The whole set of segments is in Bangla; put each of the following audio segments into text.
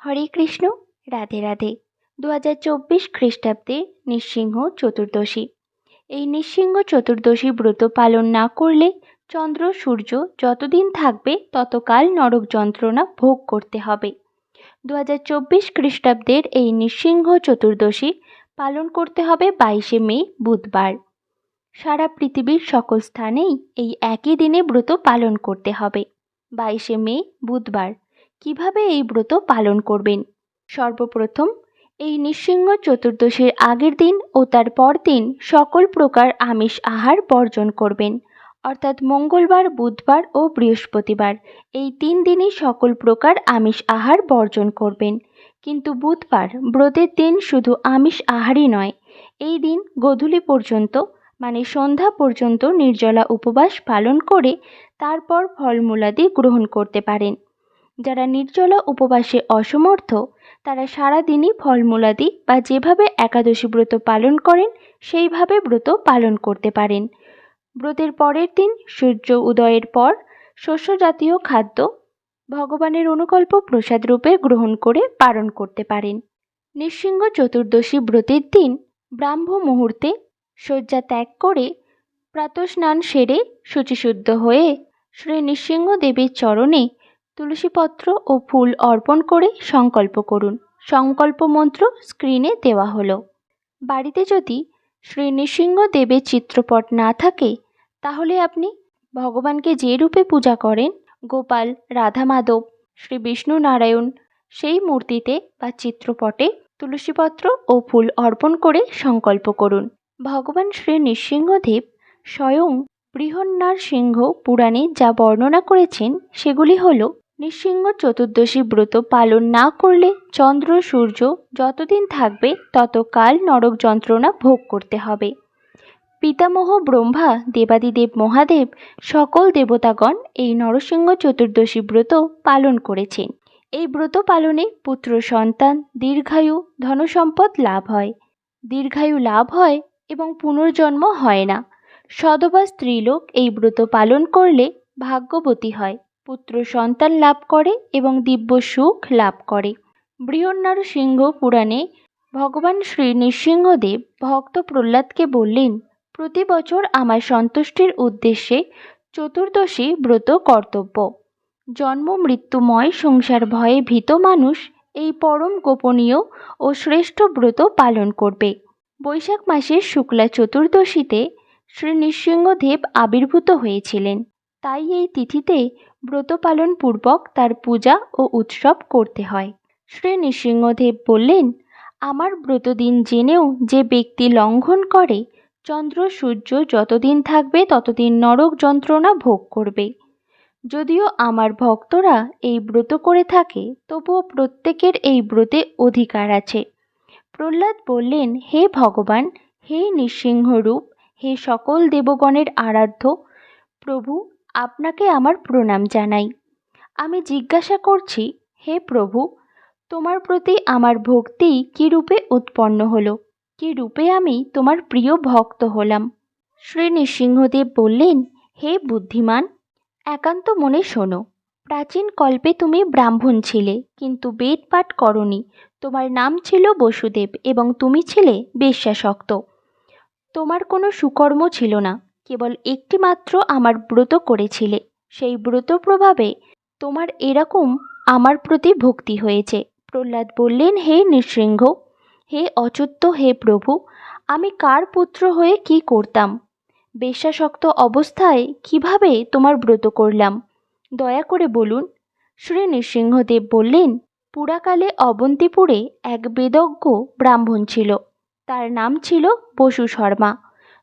হরে কৃষ্ণ, রাধে রাধে। দু হাজার চব্বিশ খ্রিস্টাব্দে নৃসিংহ চতুর্দশী। এই নৃসিংহ চতুর্দশী ব্রত পালন না করলে চন্দ্র, সূর্য যতদিন থাকবে ততকাল নরক যন্ত্রণা ভোগ করতে হবে। দু হাজার চব্বিশ খ্রিস্টাব্দের এই নৃসিংহ চতুর্দশী পালন করতে হবে বাইশে মে, বুধবার। সারা পৃথিবীর সকল স্থানেই এই একই দিনে ব্রত পালন করতে হবে, বাইশে মে, বুধবার। কীভাবে এই ব্রত পালন করবেন? সর্বপ্রথম, এই নৃসিংহ চতুর্দশীর আগের দিন ও তার পরদিন সকল প্রকার আমিষ আহার বর্জন করবেন। অর্থাৎ মঙ্গলবার, বুধবার ও বৃহস্পতিবার এই তিন দিনই সকল প্রকার আমিষ আহার বর্জন করবেন। কিন্তু বুধবার, ব্রতের দিন শুধু আমিষ আহারই নয়, এই দিন গোধূলি পর্যন্ত মানে সন্ধ্যা পর্যন্ত নির্জলা উপবাস পালন করে তারপর ফলমূলাদি গ্রহণ করতে পারেন। যারা নির্জলা উপবাসে অসমর্থ, তারা সারাদিনই ফলমূলাদি বা যেভাবে একাদশী ব্রত পালন করেন, সেইভাবে ব্রত পালন করতে পারেন। ব্রতের পরের দিন, সূর্য উদয়ের পর শস্য জাতীয় খাদ্য ভগবানের অনুকল্প প্রসাদ রূপে গ্রহণ করে পালন করতে পারেন। নৃসিংহ চতুর্দশী ব্রতের দিন, ব্রাহ্ম মুহূর্তে শয্যা ত্যাগ করে প্রাতস্নান সেরে শুচিশুদ্ধ হয়ে শ্রী নৃসিংহ দেবীর চরণে তুলসীপত্র ও ফুল অর্পণ করে সংকল্প করুন। সংকল্প মন্ত্র স্ক্রিনে দেওয়া হলো। বাড়িতে যদি শ্রী নৃসিংহ দেবের চিত্রপট না থাকে, তাহলে আপনি ভগবানকে যে রূপে পূজা করেন, গোপাল, রাধা মাধব, শ্রী বিষ্ণু নারায়ণ, সেই মূর্তিতে বা চিত্রপটে তুলসীপত্র ও ফুল অর্পণ করে সংকল্প করুন। ভগবান শ্রী নৃসিংহদেব স্বয়ং বৃহন্নার সিংহ পুরাণে যা বর্ণনা করেছেন, সেগুলি হল নৃসিংহ চতুর্দশী ব্রত পালন না করলে চন্দ্র, সূর্য যতদিন থাকবে, ততকাল নরক যন্ত্রণা ভোগ করতে হবে। পিতামহ, ব্রহ্মা, দেবাদিদেব মহাদেব সকল দেবতাগণ এই নরসিংহ চতুর্দশী ব্রত পালন করেছেন। এই ব্রত পালনে পুত্র সন্তান, দীর্ঘায়ু, ধনসম্পদ লাভ হয়। দীর্ঘায়ু লাভ হয় এবং পুনর্জন্ম হয় না। সদবা স্ত্রীলোক এই ব্রত পালন করলে ভাগ্যবতী হয়। পুত্র সন্তান লাভ করে এবং দিব্য সুখ লাভ করে। বৃহন্নার সিংহ পুরাণে ভগবান শ্রী নৃসিংহদেব ভক্ত প্রহ্লাদকে বললেন, প্রতি বছর আমার সন্তুষ্টির উদ্দেশ্যে চতুর্দশী ব্রত কর্তব্য। জন্ম মৃত্যুময় সংসার ভয়ে ভীত মানুষ এই পরম গোপনীয় ও শ্রেষ্ঠ ব্রত পালন করবে। বৈশাখ মাসের শুক্লা চতুর্দশীতে শ্রী নৃসিংহদেব আবির্ভূত হয়েছিলেন। তাই এই তিথিতে ব্রত পালন পূর্বক তার পূজা ও উৎসব করতে হয়। শ্রী নৃসিংহদেব বললেন, আমার ব্রতদিন জেনেও যে ব্যক্তি লঙ্ঘন করে, চন্দ্র সূর্য যতদিন থাকবে, ততদিন নরক যন্ত্রণা ভোগ করবে। যদিও আমার ভক্তরা এই ব্রত করে থাকে, তবুও প্রত্যেকের এই ব্রতে অধিকার আছে। প্রহ্লাদ বললেন, হে ভগবান, হে নৃসিংহরূপ, হে সকল দেবগণের আরাধ্য, প্রভু আপনাকে আমার প্রণাম জানাই। আমি জিজ্ঞাসা করছি, হে প্রভু, তোমার প্রতি আমার ভক্তি কী রূপে উৎপন্ন হলো? কী রূপে আমি তোমার প্রিয় ভক্ত হলাম? শ্রী নৃসিংহদেব বললেন, হে বুদ্ধিমান, একান্ত মনে শোনো। প্রাচীন কল্পে তুমি ব্রাহ্মণ ছিলে, কিন্তু বেদ পাঠ করনি। তোমার নাম ছিল বসুদেব এবং তুমি ছিলে বেশ্যাসক্ত তোমার কোনো সুকর্ম ছিল না। কেবল একটি মাত্র আমার ব্রত করেছিলে। সেই ব্রত প্রভাবে তোমার এরকম আমার প্রতি ভক্তি হয়েছে। প্রহ্লাদ বললেন, হে নৃসিংহ, হে অচ্যুত, হে প্রভু, আমি কার পুত্র হয়ে কি করতাম? বেশ্যাসক্ত অবস্থায় কীভাবে তোমার ব্রত করলাম? দয়া করে বলুন। শ্রী নৃসিংহদেব বললেন, পুরাকালে অবন্তিপুরে এক বেদজ্ঞ ব্রাহ্মণ ছিল। তার নাম ছিল বসু শর্মা।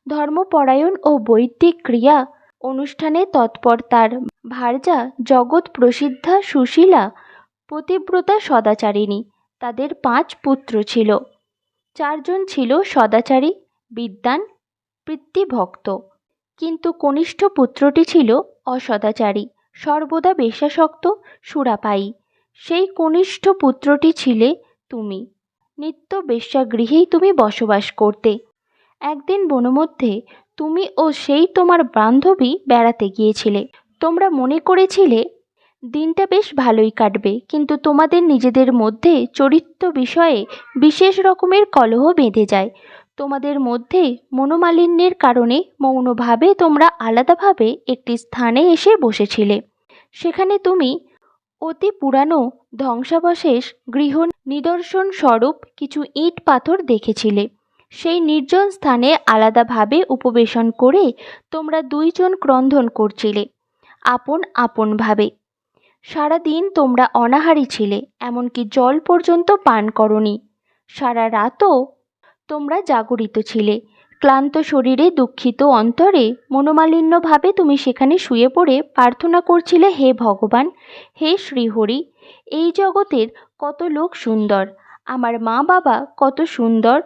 ধর্মপরায়ণ ও বৈদিক ক্রিয়া অনুষ্ঠানে তৎপর তার ভার্যা জগৎ প্রসিদ্ধা সুশীলা পতিব্রতা সদাচারিণী। তাদের পাঁচ পুত্র ছিল। চারজন ছিল সদাচারী, বিদ্বান, পিতৃভক্ত। কিন্তু কনিষ্ঠ পুত্রটি ছিল অসদাচারী, সর্বদা বেশ্যাসক্ত সুরাপায়ী। সেই কনিষ্ঠ পুত্রটি ছিলে তুমি। নিত্য বেশ্যাগৃহেই তুমি বসবাস করতে। একদিন বনমধ্যে তুমি ও সেই তোমার বান্ধবী বেড়াতে গিয়েছিলে। তোমরা মনে করেছিলে, দিনটা বেশ ভালোই কাটবে, কিন্তু তোমাদের নিজেদের মধ্যে চরিত্র বিষয়ে বিশেষ রকমের কলহ বেঁধে যায়। তোমাদের মধ্যে মনোমালিন্যের কারণে মৌনভাবে তোমরা আলাদাভাবে একটি স্থানে এসে বসেছিলে। সেখানে তুমি অতি পুরানো ধ্বংসাবশেষ গৃহ নিদর্শন স্বরূপ কিছু ইট পাথর দেখেছিলে। সেই নির্জন স্থানে আলাদাভাবে উপবেশন করে তোমরা দুইজন ক্রন্ধন করছিলে, আপন আপনভাবে। সারাদিন তোমরা অনাহারী ছিলে, এমনকি জল পর্যন্ত পান করনি। সারা রাতও তোমরা জাগরিত ছিলে। ক্লান্ত শরীরে দুঃখিত অন্তরে মনোমালিন্যভাবে তুমি সেখানে শুয়ে পড়ে প্রার্থনা করছিলে, হে ভগবান, হে শ্রীহরি, এই জগতের কত লোক সুন্দর, আমার মা বাবা কত সুন্দর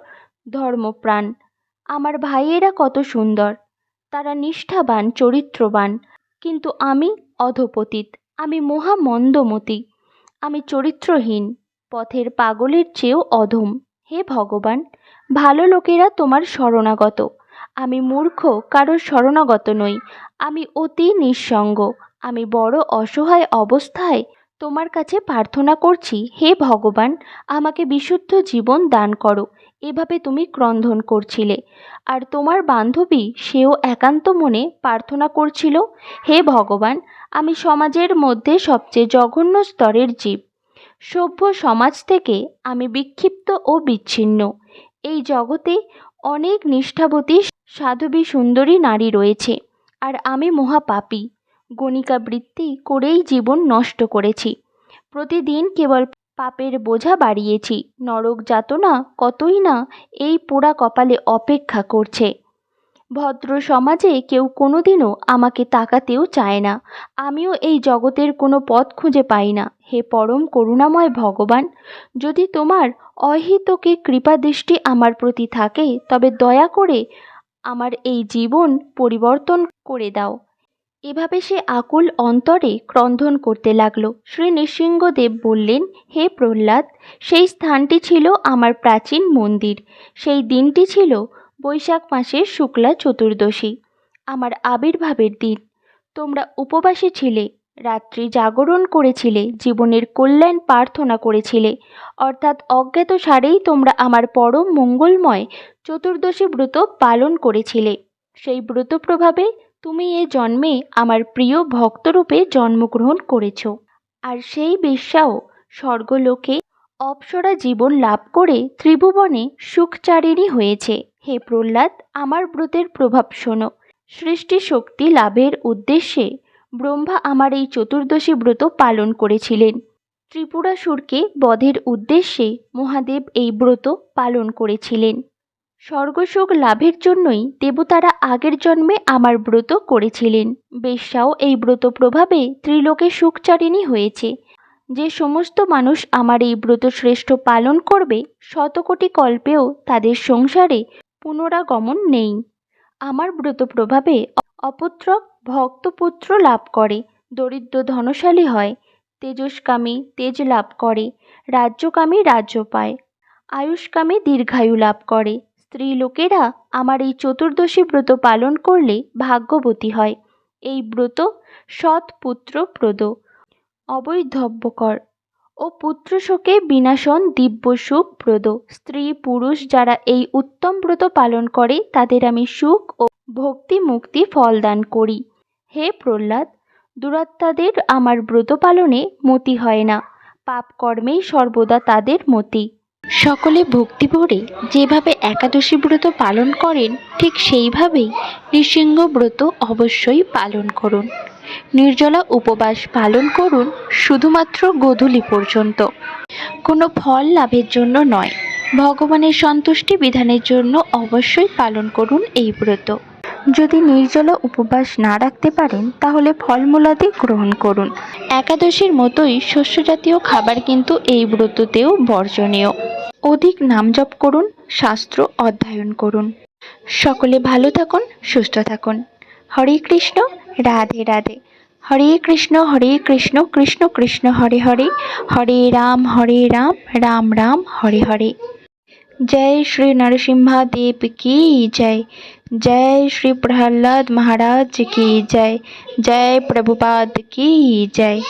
ধর্মপ্রাণ। আমার ভাইয়েরা কত সুন্দর। তারা নিষ্ঠাবান, চরিত্রবান। কিন্তু আমি অধপতিত। আমি মহা মন্দমতি। আমি চরিত্রহীন। পথের পাগলের চেয়েও অধম। হে ভগবান, ভালো লোকেরা তোমার শরণাগত। আমি মূর্খ, কারোর শরণাগত নই। আমি অতি নিঃসঙ্গ। আমি বড় অসহায় অবস্থায় তোমার কাছে প্রার্থনা করছি, হে ভগবান, আমাকে বিশুদ্ধ জীবন দান করো। এভাবে তুমি ক্রন্ধন করছিলে। আর তোমার বান্ধবী সেও একান্ত মনে প্রার্থনা করছিল, হে ভগবান, আমি সমাজের মধ্যে সবচেয়ে জঘন্য স্তরের জীব। সভ্য সমাজ থেকে আমি বিক্ষিপ্ত ও বিচ্ছিন্ন। এই জগতে অনেক নিষ্ঠাবতী সাধবী সুন্দরী নারী রয়েছে, আর আমি মহাপাপী। গণিকা বৃত্তি করেই জীবন নষ্ট করেছি। প্রতিদিন কেবল পাপের বোঝা বাড়িয়েছি। নরক যাতনা কতই না এই পোড়া কপালে অপেক্ষা করছে। ভদ্র সমাজে কেউ কোনোদিনও আমাকে তাকাতেও চায় না। আমিও এই জগতের কোনো পথ খুঁজে পাই না। হে পরম করুণাময় ভগবান, যদি তোমার অহিতকে কৃপাদৃষ্টি আমার প্রতি থাকে, তবে দয়া করে আমার এই জীবন পরিবর্তন করে দাও। এভাবে সে আকুল অন্তরে ক্রন্ধন করতে লাগল। শ্রী নৃসিংহদেব বললেন, হে প্রহ্লাদ, সেই স্থানটি ছিল আমার প্রাচীন মন্দির। সেই দিনটি ছিল বৈশাখ মাসের শুক্লা চতুর্দশী। আমার আবির্ভাবের দিন। তোমরা উপবাসী ছিলে, রাত্রি জাগরণ করেছিলে, জীবনের কল্যাণ প্রার্থনা করেছিলে। অর্থাৎ অজ্ঞাত সারেই তোমরা আমার পরম মঙ্গলময় চতুর্দশী ব্রত পালন করেছিলে। সেই ব্রত প্রভাবে তুমি এ জন্মে আমার প্রিয় ভক্তরূপে জন্মগ্রহণ করেছ। আর সেই বেশ্যাও স্বর্গলোকে অপসরা জীবন লাভ করে ত্রিভুবনে সুখচারিণী হয়েছে। হে প্রহ্লাদ, আমার ব্রতের প্রভাব শোনো। সৃষ্টি শক্তি লাভের উদ্দেশ্যে ব্রহ্মা আমার এই চতুর্দশী ব্রত পালন করেছিলেন। ত্রিপুরাসুরকে বধের উদ্দেশ্যে মহাদেব এই ব্রত পালন করেছিলেন। স্বর্গসুখ লাভের জন্যই দেবতারা আগের জন্মে আমার ব্রত করেছিলেন। বেশ্যাও এই ব্রত প্রভাবে ত্রিলোকে সুখচারিণী হয়েছে। যে সমস্ত মানুষ আমার এই ব্রত শ্রেষ্ঠ পালন করবে, শতকোটি কল্পেও তাদের সংসারে পুনরাগমন নেই। আমার ব্রত প্রভাবে অপুত্রক ভক্তপুত্র লাভ করে, দরিদ্র ধনশালী হয়, তেজস্কামী তেজ লাভ করে, রাজ্যকামী রাজ্য পায়, আয়ুষ্কামী দীর্ঘায়ু লাভ করে স্ত্রী লোকেরা আমার এই চতুর্দশী ব্রত পালন করলে ভাগ্যবতী হয়। এই ব্রত সৎ পুত্র প্রদ। অবৈধব্যকর। ও পুত্রশোকে বিনাশন দিব্য সুখপ্রদ স্ত্রী পুরুষ যারা এই উত্তম ব্রত পালন করে, তাদের আমি সুখ ও ভক্তি মুক্তি ফল দান করি। হে প্রহ্লাদ, দুরাত্মাদের আমার ব্রত পালনে মতি হয় না। পাপ কর্মেই সর্বদা তাদের মতি। সকলে ভক্তি ভরে যেভাবে একাদশী ব্রত পালন করেন, ঠিক সেইভাবেই নৃসিংহ ব্রত অবশ্যই পালন করুন। নির্জলা উপবাস পালন করুন শুধুমাত্র গোধূলি পর্যন্ত। কোনো ফল লাভের জন্য নয়, ভগবানের সন্তুষ্টি বিধানের জন্য অবশ্যই পালন করুন এই ব্রত। যদি নির্জলা উপবাস না রাখতে পারেন, তাহলে ফলমূলাদি গ্রহণ করুন। একাদশীর মতোই শস্যজাতীয় খাবার কিন্তু এই ব্রততেও বর্জনীয়। অধিক নাম জপ করুন, শাস্ত্র অধ্যয়ন করুন। সকলে ভালো থাকুন, সুস্থ থাকুন। হরে কৃষ্ণ, রাধে রাধে। হরে কৃষ্ণ হরে কৃষ্ণ কৃষ্ণ কৃষ্ণ, হরে হরে। হরে রাম হরে রাম রাম রাম, হরে হরে। জয় শ্রী নরসিংহা দেব কি জয়? জয় শ্রী প্রহ্লাদ মহারাজ কি জয়? জয় প্রভুপাদ কি জয়?